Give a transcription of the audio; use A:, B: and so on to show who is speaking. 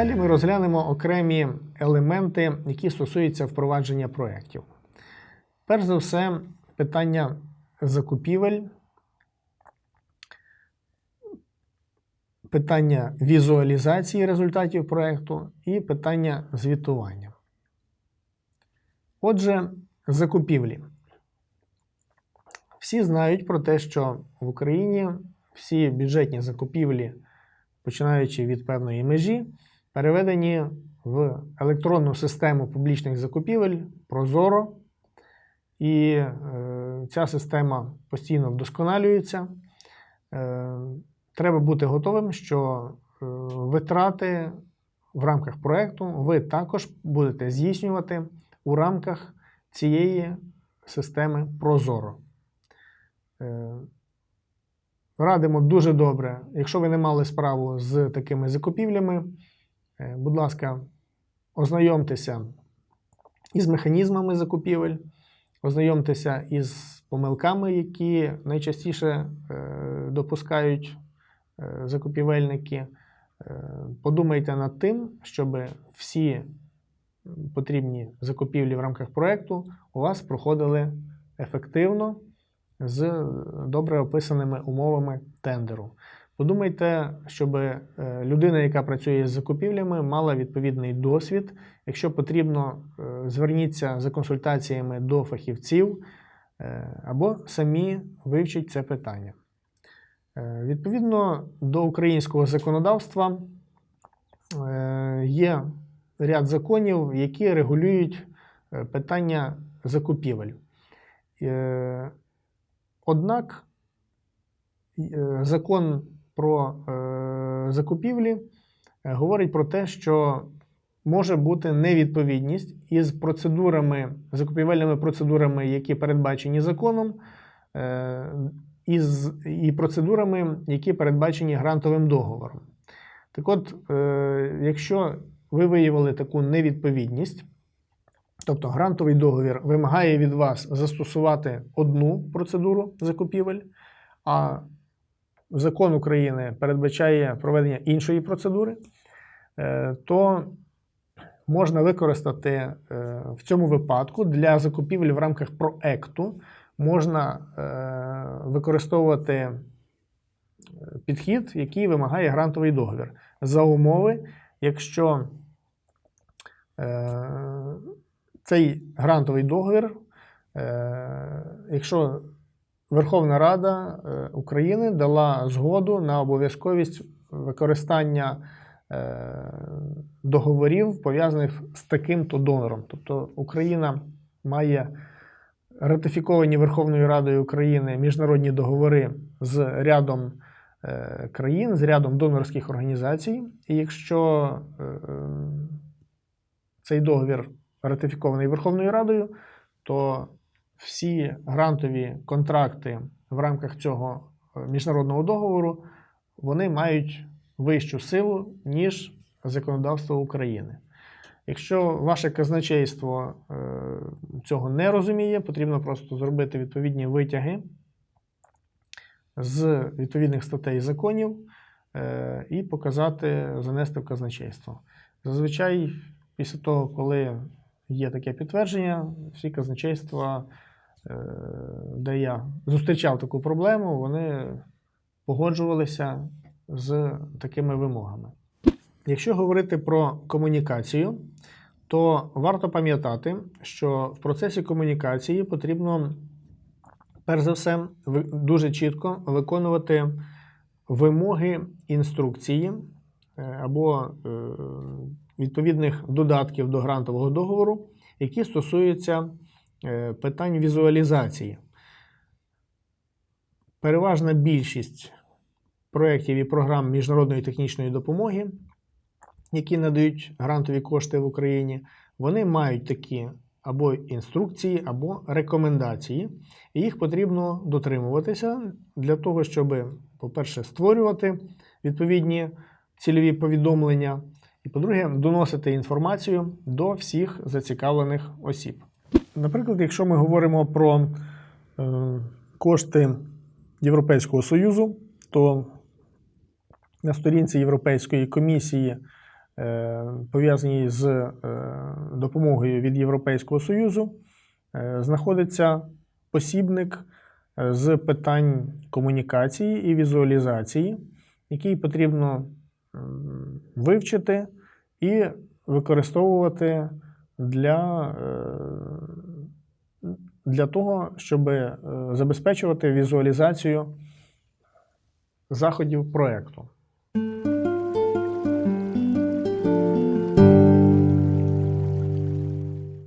A: Далі ми розглянемо окремі елементи, які стосуються впровадження проєктів. Перш за все, питання закупівель, питання візуалізації результатів проєкту і питання звітування. Отже, закупівлі. Всі знають про те, що в Україні всі бюджетні закупівлі, починаючи від певної межі, переведені в електронну систему публічних закупівель Прозоро. І е, ця система постійно вдосконалюється. Е, треба бути готовим, що е, витрати в рамках проєкту ви також будете здійснювати у рамках цієї системи Прозоро. Е, Радимо дуже добре, якщо ви не мали справу з такими закупівлями, будь ласка, ознайомтеся із механізмами закупівель, ознайомтеся із помилками, які найчастіше е, допускають е, закупівельники. Е, Подумайте над тим, щоб всі потрібні закупівлі в рамках проєкту у вас проходили ефективно з добре описаними умовами тендеру. Подумайте, щоб е, людина, яка працює з закупівлями, мала відповідний досвід. Якщо потрібно, е, зверніться за консультаціями до фахівців е, або самі вивчіть це питання. Відповідно до українського законодавства є ряд законів, які регулюють питання закупівель. Однак закон про е, закупівлі е, говорить про те, що може бути невідповідність із процедурами, закупівельними процедурами, які передбачені законом, е, із, і процедурами, які передбачені грантовим договором. Так от, е, якщо ви виявили таку невідповідність, Тобто грантовий договір вимагає від вас застосувати одну процедуру закупівель, а закон України передбачає проведення іншої процедури, е, то можна використати е, в цьому випадку для закупівель в рамках проекту можна е, використовувати підхід, який вимагає грантовий договір. За умови, якщо цей грантовий договір, якщо Верховна Рада е, України дала згоду на обов'язковість використання е, договорів, пов'язаних з таким-то донором. Тобто Україна має ратифіковані Верховною Радою України міжнародні договори з рядом країн, з рядом донорських організацій. І якщо цей договір ратифікований Верховною Радою, то всі грантові контракти в рамках цього е, міжнародного договору вони мають вищу силу, ніж законодавство України. Якщо ваше казначейство е, цього не розуміє, потрібно просто зробити відповідні витяги з відповідних статей законів е, і показати, занести в казначейство. Зазвичай, після того, коли є таке підтвердження. Всі казначейства, де я зустрічав таку проблему, вони погоджувалися з такими вимогами. Якщо говорити про комунікацію, то варто пам'ятати, що в процесі комунікації потрібно, перш за все, дуже чітко виконувати вимоги інструкції е, або е, відповідних додатків до грантового договору, які стосуються е, питань візуалізації. Переважна більшість проєктів і програм міжнародної технічної допомоги, які надають грантові кошти в Україні, вони мають такі або інструкції, або рекомендації, і їх потрібно дотримуватися для того, щоб, по-перше, створювати відповідні цільові повідомлення, і, по-друге, доносити інформацію до всіх зацікавлених осіб. Наприклад, якщо ми говоримо про е, кошти Європейського Союзу, то на сторінці Європейської комісії е, пов'язані з е, допомогою від Європейського Союзу, знаходиться посібник з питань комунікації і візуалізації, який потрібно вивчити і використовувати для, для того, щоб е, забезпечувати візуалізацію заходів проєкту.